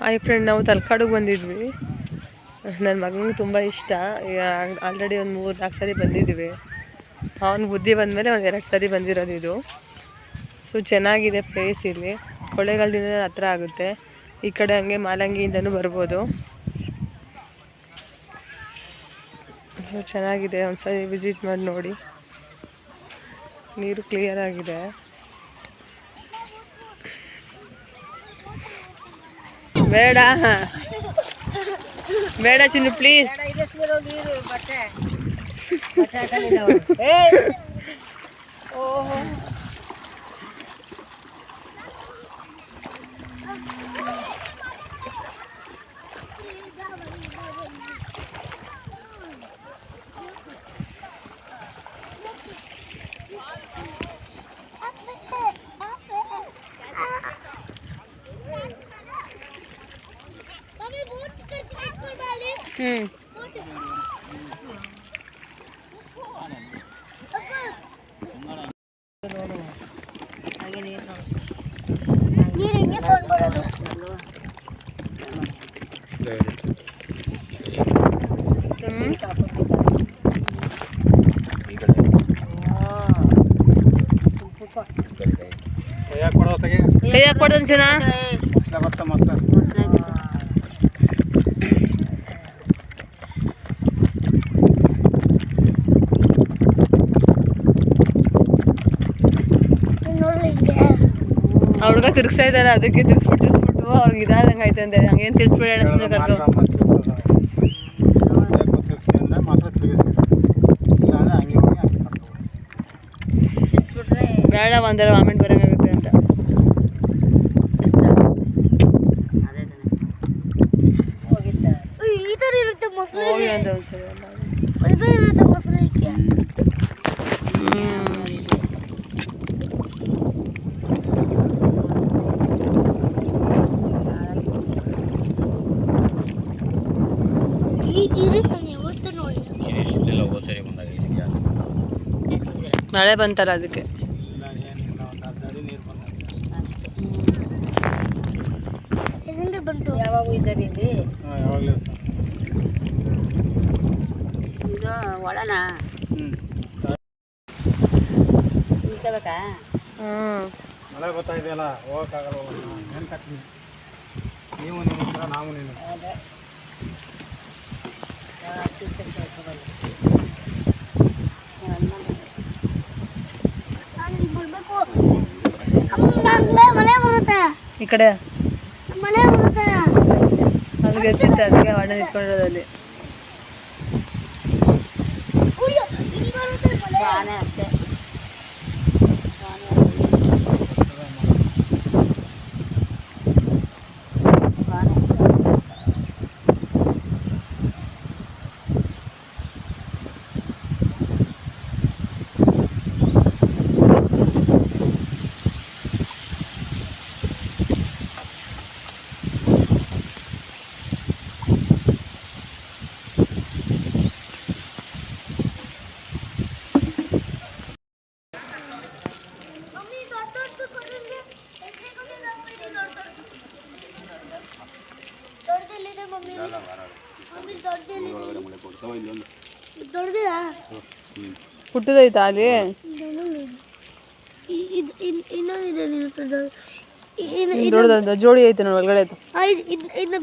Hi friend ನಾವು ತಲಕಾಡಿಗೆ ಬಂದಿದ್ವಿ. ನನ್ನ ಮಗನಿಗೆ ತುಂಬ ಇಷ್ಟ. ಆಲ್ರೆಡಿ ಒಂದು ಮೂರು ನಾಲ್ಕು ಸಾರಿ ಬಂದಿದ್ದೀವಿ. ಅವನ ಬುದ್ಧಿ ಬಂದಮೇಲೆ ಒಂದು ಎರಡು ಸರಿ ಬಂದಿರೋದು ಇದು. ಸೊ ಚೆನ್ನಾಗಿದೆ ಪ್ಲೇಸ್ ಇಲ್ಲಿ. ಕೊಳ್ಳೇಗಾಲದಿಂದ ಹತ್ರ ಆಗುತ್ತೆ. ಈ ಕಡೆ ಹಂಗೆ ಮಾಲಂಗಿಯಿಂದನೂ ಬರ್ಬೋದು. ಚೆನ್ನಾಗಿದೆ ಚೆನ್ನಾಗಿದೆ. ಒಂದ್ಸರಿ ವಿಸಿಟ್ ಮಾಡಿ ನೋಡಿ. ನೀರು ಕ್ಲಿಯರ್ ಆಗಿದೆ. ಬೇಡ. ಬೇಡ ಚಿನ್ನು ಪ್ಲೀಸ್ ಹ್ಞೂ ಕೈ ಹಾಕ್ಬಾರ್ದು ಚೆನ್ನ ಆ ಹುಡುಗ ತಿರ್ಗ್ಸ್ತಾ ಇದ್ದಾರೆ ಅದಕ್ಕೆ ತಿರ್ಸ್ಬಿಟ್ಟು ತಿರ್ಸ್ಬಿಟ್ಟು ಅವ್ರಿಗೆ ಇದಾದಂಗೆ ಆಯ್ತು ಅಂದೆ. ಹಂಗೇನು ತಿರ್ಸ್ಬಿಡೋಣ ಸುಮ್ಮನೆ ಕರ್ಕೊ. ಬೇಡ ಒಂದರ ವಾಮಿಟ್ ಬರೋಂಗಾಗುತ್ತೆ ಅಂತ. ಈ ತರ ಇರುತ್ತೆ ಮೊಸರು ಹೋಗಿ ಅಂತ ಒಂದ್ಸರಿ ಸರಿ ಬಂದಾಗ ಈ ಗ್ಯಾಸ್ ಮಳೆ ಬಂತಲ್ಲ ಅದಕ್ಕೆ? ಬಂತು. ಯಾವಾಗ ಇದ್ದಾರೆ ಇಲ್ಲಿ ಇದು. ಒಳನ? ಮಳೆ ಬರ್ತಾ ಇದೆಯಲ್ಲ ಹೋಗಕ್ಕಾಗಲ್ಲ ಏನು ಕಟ್ತೀನಿ ನೀವು ನಾವು ನೀನು ಅದೇ ನಾನು ಇಲ್ಲಿ ಬರ್ಬೇಕು ಅಮ್ಮ, ನಂಗೆ ಮಳೆ ಬರುತ್ತೆ ಈ ಕಡೆ? ಮಳೆ ಬರುತ್ತೆ. ಅದಕ್ಕೆ ಹಚ್ಚಿತ್ತೆ ಅದಕ್ಕೆ ಅಣ್ಣ ನಿಂತ್ಕೊಂಡಿರೋದಲ್ಲಿ ಅಯ್ಯೋ ಇಲ್ಲಿ ಬರುತ್ತೆ ಮಳೆ ಆನೆ ಅಷ್ಟೇ. ಹುಟ್ಟದೈತಾ ಅಲ್ಲಿ? ಇನ್ನೊಂದಿದೆ ನಿನ್ನ ದೊಡ್ಡದ ಜೋಡಿ ಐತೆ ನೋಡಿ ಒಳಗಡೆ ಇದನ್ನ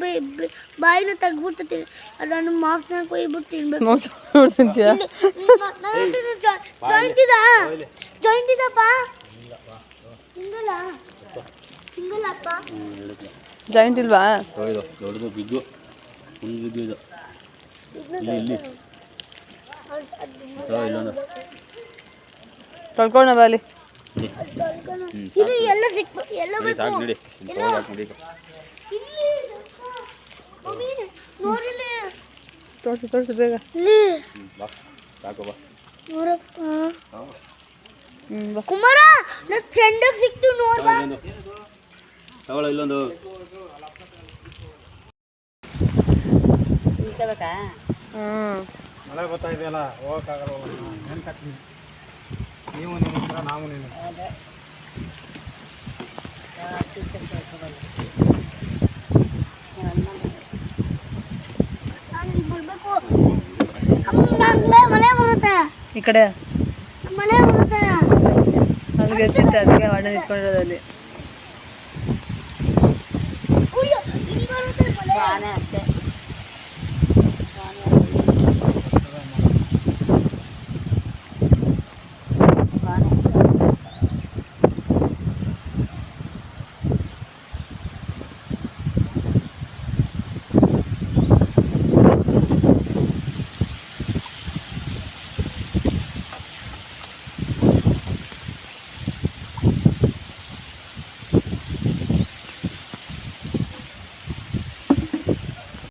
ಬಾಯಿನ ತಗ್ಬಿಡ್ತೀನಿ ನಾನು ಮಾಂಸನ ಕೊಯ್ಬಿಟ್ಟು ತಿನ್ಬೇಕು. ಮಾಂಸ ಜಾಯಿಂಟ್ ಇದಾ. ಜಾಯಿಂಟ್ ಇದಪ್ಪ ಹಿಂಗಲ್ಲ ಹಿಂಗಲ್ಲಪ್ಪ ಜಾಯಿಂಟ್ ಇಲ್ವಾ? ಇದು ದೊಡ್ಡದು ಬಿದ್ದು ಫುಲ್ ಬಿದ್ದು ಇದು. ಇಲ್ಲಿ ತೊಳ್ಕೊಂಡ ಬಾ ಅಲ್ಲಿ. ಇದು ಎಲ್ಲ ಸಿಕ್ ಎಲ್ಲ. ನಡಿ ನಡಿ ತೋರ್ಸು ತೋರ್ಸು ಬೇಗ. ಇಲ್ಲಿ. ಹ್ಞೂ ಬಾ ಸಾಕು ಬಾ. ನೋಡಪ್ಪ ಕುಮಾರ ನಾ ಚೆಂಡಕ್ ಸಿಕ್ತು ನೋಡ್ಬಾ ತಗೊಳ್ಳೋ ಇಲ್ಲೊಂದು. ಇಟ್ಕೋಬೇಕಾ ಮಳೆ ಬರ್ತಾ ಇದೆಯಲ್ಲ ಹೋಗಕ್ಕಾಗಲ್ಲ ನೆನ್ಕಟ್ತೀನಿ ನೀವು ನಿನ್ನ ನಾವು ನಿನ್ನ ಮಳೆ ಬರುತ್ತೆ. ಈ ಕಡೆ? ಮಳೆ ಬರುತ್ತೆ. ಅದಕ್ಕೆ ಹೆಚ್ಚುತ್ತೆ ಅದಕ್ಕೆ ಅಣ್ಣ ನಿಂತ್ಕೊಂಡಿರೋದಲ್ಲಿ ಬಾನೆ ಅಷ್ಟೇ.